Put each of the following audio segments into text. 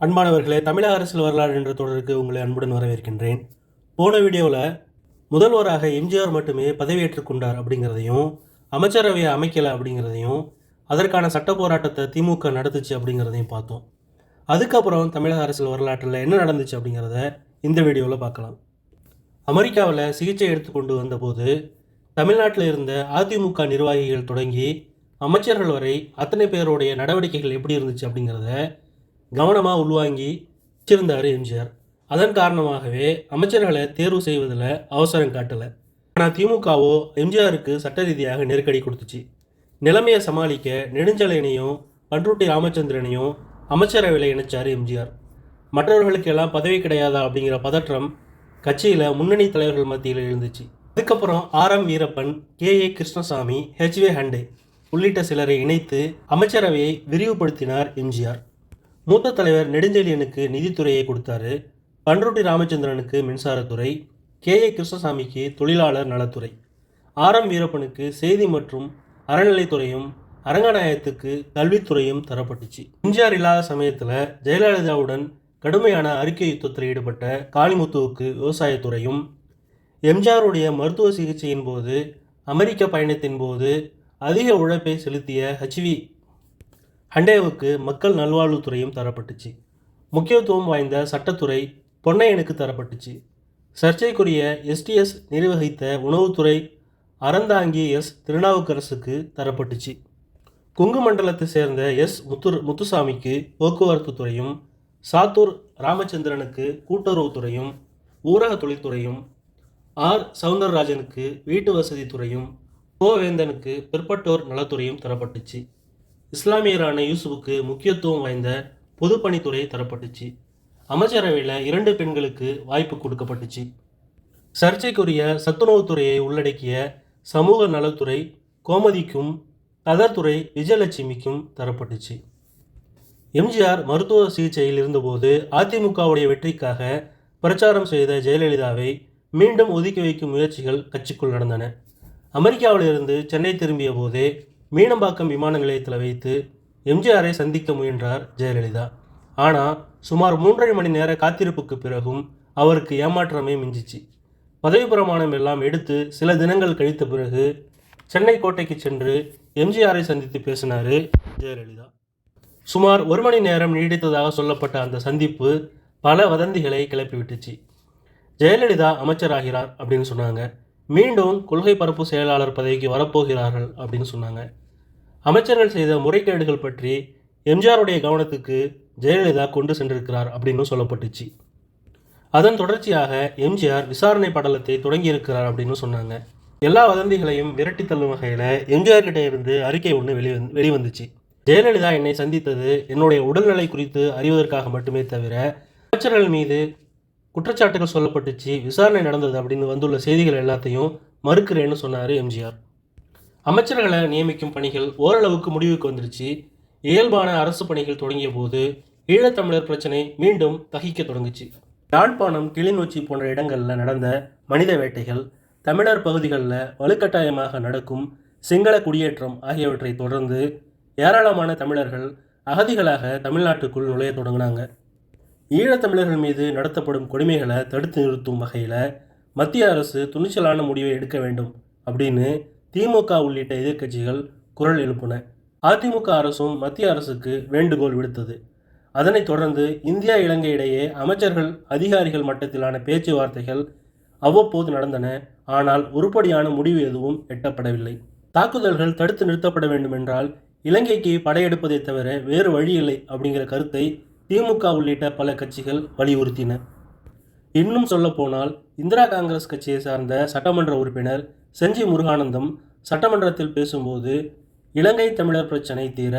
அன்பானவர்களே தமிழக அரசியல் வரலாறு என்ற தொடருக்கு உங்களை அன்புடன் வரவேற்கின்றேன். போன வீடியோவில் முதல்வராக எம்ஜிஆர் மட்டுமே பதவியேற்றுக் கொண்டார் அப்படிங்கிறதையும் அமைச்சரவையை அமைக்கலை அப்படிங்கிறதையும் அதற்கான சட்ட போராட்டத்தை திமுக நடத்துச்சு அப்படிங்கிறதையும் பார்த்தோம். அதுக்கப்புறம் தமிழக அரசியல் வரலாற்றில் என்ன நடந்துச்சு அப்படிங்கிறத இந்த வீடியோவில் பார்க்கலாம். அமெரிக்காவில் சிகிச்சை எடுத்துக்கொண்டு வந்தபோது தமிழ்நாட்டில் இருந்த அதிமுக நிர்வாகிகள் தொடங்கி அமைச்சர்கள் வரை அத்தனை பேருடைய நடவடிக்கைகள் எப்படி இருந்துச்சு அப்படிங்கிறத கவனமாக உள்வாங்கி வச்சிருந்தார் எம்ஜிஆர். அதன் காரணமாகவே அமைச்சர்களை தேர்வு செய்வதில் அவசரம் காட்டலை. ஆனால் திமுகவோ எம்ஜிஆருக்கு சட்ட ரீதியாக நெருக்கடி கொடுத்துச்சு. நிலைமையை சமாளிக்க நெடுஞ்சலையனையும் பன்ருட்டி ராமச்சந்திரனையும் அமைச்சரவையில் இணைச்சார் எம்ஜிஆர். மற்றவர்களுக்கெல்லாம் பதவி கிடையாதா அப்படிங்கிற பதற்றம் கட்சியில் முன்னணி தலைவர்கள் மத்தியில் எழுந்துச்சு. அதுக்கப்புறம் R M Veerappan K A Krishnasamy H V Hande உள்ளிட்ட சிலரை இணைத்து அமைச்சரவையை விரிவுபடுத்தினார் எம்ஜிஆர். மூத்த தலைவர் நெடுஞ்செழியனுக்கு நிதித்துறையை கொடுத்தாரு. பன்ருட்டி ராமச்சந்திரனுக்கு மின்சாரத்துறை கே. ஏ. கிருஷ்ணசாமிக்கு தொழிலாளர் நலத்துறை. ஆர். எம். வீரப்பனுக்கு செய்தி மற்றும் அறநிலைத்துறையும் அரங்கநாயகத்துக்கு கல்வித்துறையும் தரப்பட்டுச்சு. எம்ஜிஆர் இல்லாத சமயத்தில் ஜெயலலிதாவுடன் கடுமையான அறிக்கை யுத்தத்தில் ஈடுபட்ட காளிமுத்துவுக்கு விவசாயத்துறையும் எம்ஜிஆருடைய மருத்துவ சிகிச்சையின் போது அமெரிக்க பயணத்தின் போது அதிக உழைப்பை செலுத்திய ஹச்வி ஹண்டேவுக்கு மக்கள் நல்வாழ்வுத்துறையும் தரப்பட்டுச்சு. முக்கியத்துவம் வாய்ந்த சட்டத்துறை பொன்னையனுக்கு தரப்பட்டுச்சு. சர்ச்சைக்குரிய எஸ்டிஎஸ் நிர்வகித்த உணவுத்துறை அறந்தாங்கி எஸ் திருநாவுக்கரசுக்கு தரப்பட்டுச்சு. குங்கு மண்டலத்தை சேர்ந்த எஸ் முத்து முத்துசாமிக்கு போக்குவரத்து துறையும் சாத்தூர் ராமச்சந்திரனுக்கு கூட்டுறவுத்துறையும் ஊரக தொழில்துறையும் ஆர். சவுந்தரராஜனுக்கு வீட்டு வசதி துறையும் கோவேந்தனுக்கு பிற்பட்டோர் நலத்துறையும் தரப்பட்டுச்சு. இஸ்லாமியரான யூசுஃபுக்கு முக்கியத்துவம் வாய்ந்த பொதுப்பணித்துறை தரப்பட்டுச்சு. அமைச்சரவையில் இரண்டு பெண்களுக்கு வாய்ப்பு கொடுக்கப்பட்டுச்சு. சர்ச்சைக்குரிய சத்துணவுத்துறையை உள்ளடக்கிய சமூக நலத்துறை கோமதிக்கும் கதர்துறை விஜயலட்சுமிக்கும் தரப்பட்டுச்சு. எம்ஜிஆர் மருத்துவ சிகிச்சையில் இருந்தபோது அதிமுகவுடைய வெற்றிக்காக பிரச்சாரம் செய்த ஜெயலலிதாவை மீண்டும் ஒதுக்கி வைக்கும் முயற்சிகள் கட்சிக்குள் நடந்தன. அமெரிக்காவிலிருந்து சென்னை திரும்பிய போதே மீனம்பாக்கம் விமான நிலையத்தில் வைத்து எம்ஜிஆரை சந்திக்க முயன்றார் ஜெயலலிதா. ஆனால் சுமார் மூன்றரை மணி நேர காத்திருப்புக்கு பிறகும் அவருக்கு ஏமாற்றமே மிஞ்சிச்சு. பதவி பிரமாணம் எல்லாம் எடுத்து சில தினங்கள் கழித்த பிறகு சென்னை கோட்டைக்கு சென்று எம்ஜிஆரை சந்தித்து பேசினார் ஜெயலலிதா. சுமார் ஒரு மணி நேரம் நீடித்ததாக சொல்லப்பட்ட அந்த சந்திப்பு பல வதந்திகளை கிளப்பிவிட்டுச்சு. ஜெயலலிதா அமைச்சராகிறார் அப்படின்னு சொன்னாங்க. மீண்டும் கொள்கை பரப்பு செயலாளர் பதவிக்கு வரப்போகிறார்கள் அப்படின்னு சொன்னாங்க. அமைச்சர்கள் செய்த முறைகேடுகள் பற்றி எம்ஜிஆருடைய கவனத்துக்கு ஜெயலலிதா கொண்டு சென்றிருக்கிறார் அப்படின்னு சொல்லப்பட்டுச்சு. அதன் தொடர்ச்சியாக எம்ஜிஆர் விசாரணை படலத்தை தொடங்கியிருக்கிறார் அப்படின்னு சொன்னாங்க. எல்லா வதந்திகளையும் விரட்டி தள்ளும் வகையில் எம்ஜிஆர் இருந்து அறிக்கை ஒன்று வெளி வெளிவந்துச்சு. ஜெயலலிதா என்னை சந்தித்தது என்னுடைய உடல்நிலை குறித்து அறிவதற்காக மட்டுமே தவிர அமைச்சர்கள் மீது குற்றச்சாட்டுகள் சொல்லப்பட்டுச்சு விசாரணை நடந்தது அப்படின்னு வந்துள்ள செய்திகள் எல்லாத்தையும் மறுக்கிறேன்னு சொன்னார் எம்ஜிஆர். அமைச்சர்களை நியமிக்கும் பணிகள் ஓரளவுக்கு முடிவுக்கு வந்துருச்சு. இயல்பான அரசு பணிகள் தொடங்கிய போது ஈழத்தமிழர் பிரச்சனை மீண்டும் தகிக்க தொடங்குச்சு. யாழ்ப்பாணம் கிளிநொச்சி போன்ற இடங்களில் நடந்த மனித வேட்டைகள் தமிழர் பகுதிகளில் வலுக்கட்டாயமாக நடக்கும் சிங்கள குடியேற்றம் ஆகியவற்றை தொடர்ந்து ஏராளமான தமிழர்கள் அகதிகளாக தமிழ்நாட்டுக்குள் நுழைய தொடங்கினாங்க. ஈழத்தமிழர்கள் மீது நடத்தப்படும் கொடுமைகளை தடுத்து நிறுத்தும் வகையில் மத்திய அரசு துணிச்சலான முடிவை எடுக்க வேண்டும் அப்படின்னு திமுக உள்ளிட்ட எதிர்க்கட்சிகள் குரல் எழுப்பின. அதிமுக அரசும் மத்திய அரசுக்கு வேண்டுகோள் விடுத்தது. அதனைத் தொடர்ந்து இந்தியா இலங்கை இடையே அமைச்சர்கள் அதிகாரிகள் மட்டத்திலான பேச்சுவார்த்தைகள் அவ்வப்போது நடந்தன. ஆனால் உருப்படியான முடிவு எதுவும் எட்டப்படவில்லை. தாக்குதல்கள் தடுத்து நிறுத்தப்பட வேண்டும் என்றால் இலங்கைக்கு படையெடுப்பதை தவிர வேறு வழி இல்லை அப்படிங்கிற கருத்தை திமுக உள்ளிட்ட பல கட்சிகள் வலியுறுத்தின. இன்னும் சொல்லப்போனால் இந்திரா காங்கிரஸ் கட்சியை சார்ந்த சட்டமன்ற உறுப்பினர் செஞ்சி முருகானந்தம் சட்டமன்றத்தில் பேசும்போது இலங்கை தமிழர் பிரச்சினை தீர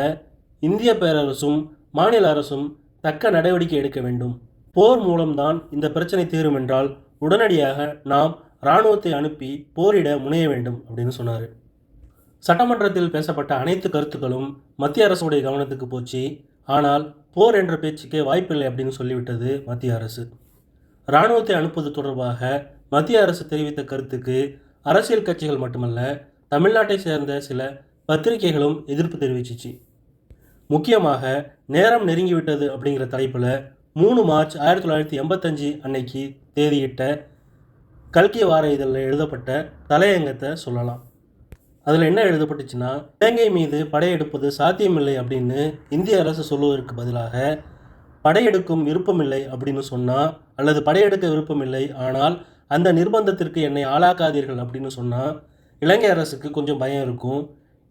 இந்திய பேரரசும் மாநில அரசும் தக்க நடவடிக்கை எடுக்க வேண்டும். போர் மூலம்தான் இந்த பிரச்சனை தீரும் என்றால் உடனடியாக நாம் இராணுவத்தை அனுப்பி போரிட முனைய வேண்டும் அப்படின்னு சொன்னார். சட்டமன்றத்தில் பேசப்பட்ட அனைத்து கருத்துக்களும் மத்திய அரசுடைய கவனத்துக்கு போச்சு. ஆனால் போர் என்ற பேச்சுக்கே வாய்ப்பில்லை அப்படின்னு சொல்லிவிட்டது மத்திய அரசு. இராணுவத்தை அனுப்புவது தொடர்பாக மத்திய அரசு தெரிவித்த கருத்துக்கு அரசியல் கட்சிகள் மட்டுமல்ல தமிழ்நாட்டை சேர்ந்த சில பத்திரிகைகளும் எதிர்ப்பு தெரிவிச்சிச்சு. முக்கியமாக நேரம் நெருங்கிவிட்டது அப்படிங்கிற தலைப்பில் மூணு மார்ச் ஆயிரத்தி தொள்ளாயிரத்தி எண்பத்தஞ்சு அன்னைக்கு தேதியிட்ட கல்கி வார இதழில் எழுதப்பட்ட தலையங்கத்தை சொல்லலாம். அதில் என்ன எழுதப்பட்டுச்சுன்னா இலங்கை மீது படையெடுப்பது சாத்தியமில்லை அப்படின்னு இந்திய அரசு சொல்லுவதற்கு பதிலாக படையெடுக்கும் விருப்பமில்லை அப்படின்னு சொன்னால் அல்லது படையெடுக்க விருப்பமில்லை ஆனால் அந்த நிர்பந்தத்திற்கு என்னை ஆளாக்காதீர்கள் அப்படின்னு சொன்னால் இலங்கை அரசுக்கு கொஞ்சம் பயம் இருக்கும்.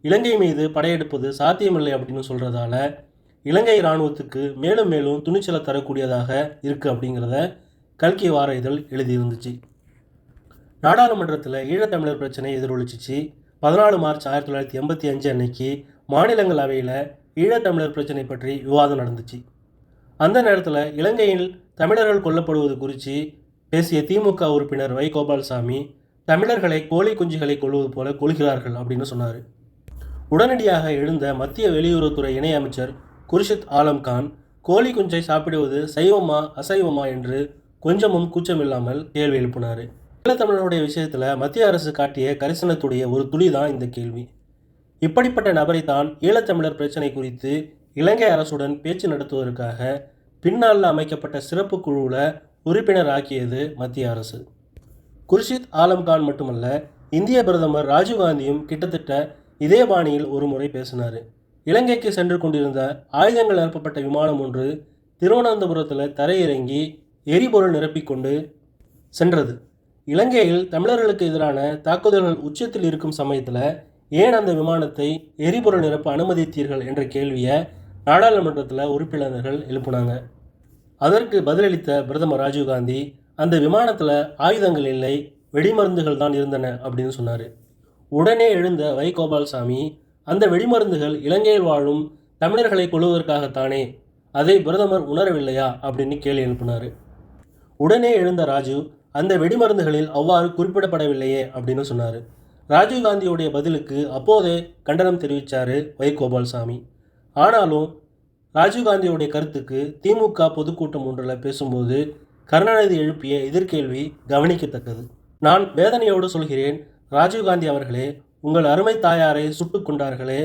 இலங்கை மீது படையெடுப்பது சாத்தியமில்லை அப்படின்னு சொல்கிறதால இலங்கை இராணுவத்துக்கு மேலும் மேலும் துணிச்சலை தரக்கூடியதாக இருக்குது அப்படிங்கிறத கல்கி வார இதழ் எழுதியிருந்துச்சு. நாடாளுமன்றத்தில் ஈழத்தமிழர் பிரச்சனை எதிரொலிச்சிச்சு. பதினாலு மார்ச் ஆயிரத்தி தொள்ளாயிரத்தி எண்பத்தி அஞ்சு அன்னைக்கு மாநிலங்களவையில் ஈழத்தமிழர் பிரச்சனை பற்றி விவாதம் நடந்துச்சு. அந்த நேரத்தில் இலங்கையில் தமிழர்கள் கொல்லப்படுவது குறித்து பேசிய திமுக உறுப்பினர் வை கோபால்சாமி தமிழர்களை கோழி குஞ்சுகளை கொள்வது போல கொள்கிறார்கள் அப்படின்னு சொன்னார். உடனடியாக எழுந்த மத்திய வெளியுறவுத்துறை இணையமைச்சர் குர்ஷித் ஆலம்கான் கோழி குஞ்சை சாப்பிடுவது சைவமா அசைவமா என்று கொஞ்சமும் கூச்சமில்லாமல் கேள்வி எழுப்பினார். ஈழத்தமிழருடைய விஷயத்தில் மத்திய அரசு காட்டிய கரிசனத்துடைய ஒரு துளி தான் இந்த கேள்வி. இப்படிப்பட்ட நபரை தான் ஈழத்தமிழர் பிரச்சனை குறித்து இலங்கை அரசுடன் பேச்சு நடத்துவதற்காக பின்னால் அமைக்கப்பட்ட சிறப்பு குழுவில் உறுப்பினர் ஆக்கியது மத்திய அரசு. குர்ஷித் ஆலம்கான் மட்டுமல்ல இந்திய பிரதமர் ராஜீவ்காந்தியும் கிட்டத்தட்ட இதே பாணியில் ஒரு முறை பேசினார். இலங்கைக்கு சென்று கொண்டிருந்த ஆயுதங்கள் நிரப்பப்பட்ட விமானம் ஒன்று திருவனந்தபுரத்தில் தரையிறங்கி எரிபொருள் நிரப்பிக்கொண்டு சென்றது. இலங்கையில் தமிழர்களுக்கு எதிரான தாக்குதல்கள் உச்சத்தில் இருக்கும் சமயத்தில் ஏன் அந்த விமானத்தை எரிபொருள் நிரப்ப அனுமதித்தீர்கள் என்ற கேள்வியை நாடாளுமன்றத்தில் உறுப்பினர்கள் எழுப்புனாங்க. அதற்கு பதிலளித்த பிரதமர் ராஜீவ்காந்தி அந்த விமானத்தில் ஆயுதங்கள் இல்லை வெடிமருந்துகள் தான் இருந்தன அப்படின்னு சொன்னார். உடனே எழுந்த வைகோபால்சாமி அந்த வெடிமருந்துகள் இலங்கையில் வாழும் தமிழர்களை கொள்வதற்காகத்தானே அதை பிரதமர் உணரவில்லையா அப்படின்னு கேள்வி எழுப்பினார். உடனே எழுந்த ராஜு அந்த வெடிமருந்துகளில் அவ்வாறு குறிப்பிடப்படவில்லையே அப்படின்னு சொன்னார். ராஜீவ்காந்தியுடைய பதிலுக்கு அப்போதே கண்டனம் தெரிவித்தார் வைகோபால்சாமி ஆனாலும் ராஜீவ்காந்தியுடைய கருத்துக்கு திமுக பொதுக்கூட்டம் ஒன்றில் பேசும்போது கருணாநிதி எழுப்பிய எதிர்கேள்வி கவனிக்கத்தக்கது. நான் வேதனையோடு சொல்கிறேன் ராஜீவ்காந்தி அவர்களே உங்கள் அருமை தாயாரை சுட்டுக் கொண்டார்களே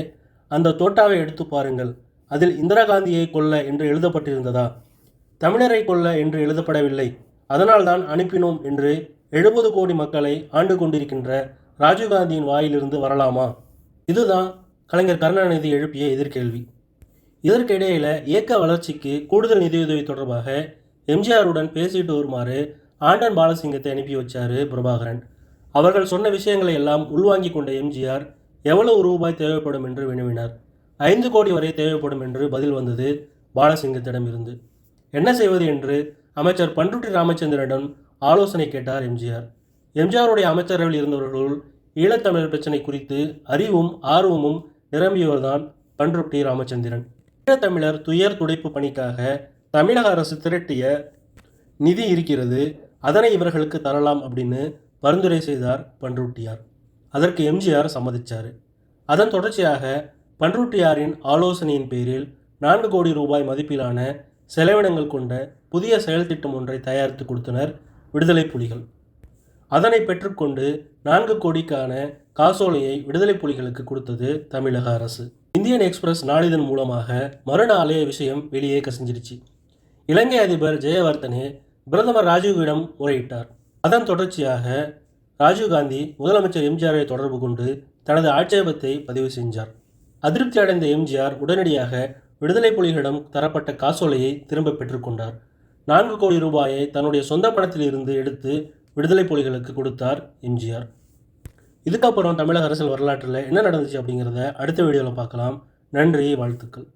அந்த தோட்டாவை எடுத்து பாருங்கள் அதில் இந்திரா காந்தியை கொல்ல என்று எழுதப்பட்டிருந்ததா? தமிழரை கொல்ல என்று எழுதப்படவில்லை அதனால்தான் அனுப்பினோம் என்று எழுபது கோடி மக்களை ஆண்டு கொண்டிருக்கின்ற ராஜீவ்காந்தியின் வாயிலிருந்து வரலாமா? இதுதான் கலைஞர் கருணாநிதி எழுப்பிய எதிர்கேள்வி. இதற்கிடையில் இயக்க வளர்ச்சிக்கு கூடுதல் நிதியுதவி தொடர்பாக எம்ஜிஆருடன் பேசிட்டு வருமாறு ஆண்டன் பாலசிங்கத்தை அனுப்பி வச்சார் பிரபாகரன். அவர்கள் சொன்ன விஷயங்களை எல்லாம் உள்வாங்கி கொண்ட எம்ஜிஆர் எவ்வளவு ரூபாய் தேவைப்படும் என்று வினவினார். ஐந்து கோடி வரை தேவைப்படும் என்று பதில் வந்தது பாலசிங்கத்திடமிருந்து. என்ன செய்வது என்று அமைச்சர் பண்ருட்டி ராமச்சந்திரனிடம் ஆலோசனை கேட்டார் எம்ஜிஆர். எம்ஜிஆருடைய அமைச்சரவையில் இருந்தவர்களுள் ஈழத்தமிழர் பிரச்சனை குறித்து அறிவும் ஆர்வமும் நிரம்பியவர்தான் பண்ருட்டி ராமச்சந்திரன். ஈழத்தமிழர் துயர் துடைப்பு பணிக்காக தமிழக அரசு திரட்டிய நிதி இருக்கிறது அதனை இவர்களுக்கு தரலாம் அப்படின்னு பரிந்துரை செய்தார் பண்ருட்டியார். அதற்கு எம்ஜிஆர் சம்மதிச்சார். அதன் தொடர்ச்சியாக பண்ருட்டியாரின் ஆலோசனையின் பேரில் நான்கு கோடி ரூபாய் மதிப்பிலான செலவினங்கள் கொண்ட புதிய செயல்திட்டம் ஒன்றை தயாரித்து கொடுத்தனர் விடுதலை புலிகள். அதனை பெற்றுக்கொண்டு நான்கு கோடிக்கான காசோலையை விடுதலை புலிகளுக்கு கொடுத்தது தமிழக அரசு. இந்தியன் எக்ஸ்பிரஸ் நாளிதழ் மூலமாக மறுநாளே விஷயம் வெளியே கசிஞ்சிருச்சு. இலங்கை அதிபர் ஜெயவர்தனே பிரதமர் ராஜீவிடம் முறையிட்டார். அதன் தொடர்ச்சியாக ராஜீவ்காந்தி முதலமைச்சர் எம்ஜிஆரை தொடர்பு கொண்டு தனது ஆட்சேபத்தை பதிவு செஞ்சார். அதிருப்தி அடைந்த எம்ஜிஆர் உடனடியாக விடுதலை புலிகளிடம் தரப்பட்ட காசோலையை திரும்ப பெற்றுக்கொண்டார். நான்கு கோடி ரூபாயை தன்னுடைய சொந்த பணத்தில் இருந்து எடுத்து விடுதலை புலிகளுக்கு கொடுத்தார் எம்ஜிஆர். இதுக்கப்புறம் தமிழக அரசியல் வரலாற்றில் என்ன நடந்துச்சு அப்படிங்கிறத அடுத்த வீடியோவில் பார்க்கலாம். நன்றி வாழ்த்துக்கள்.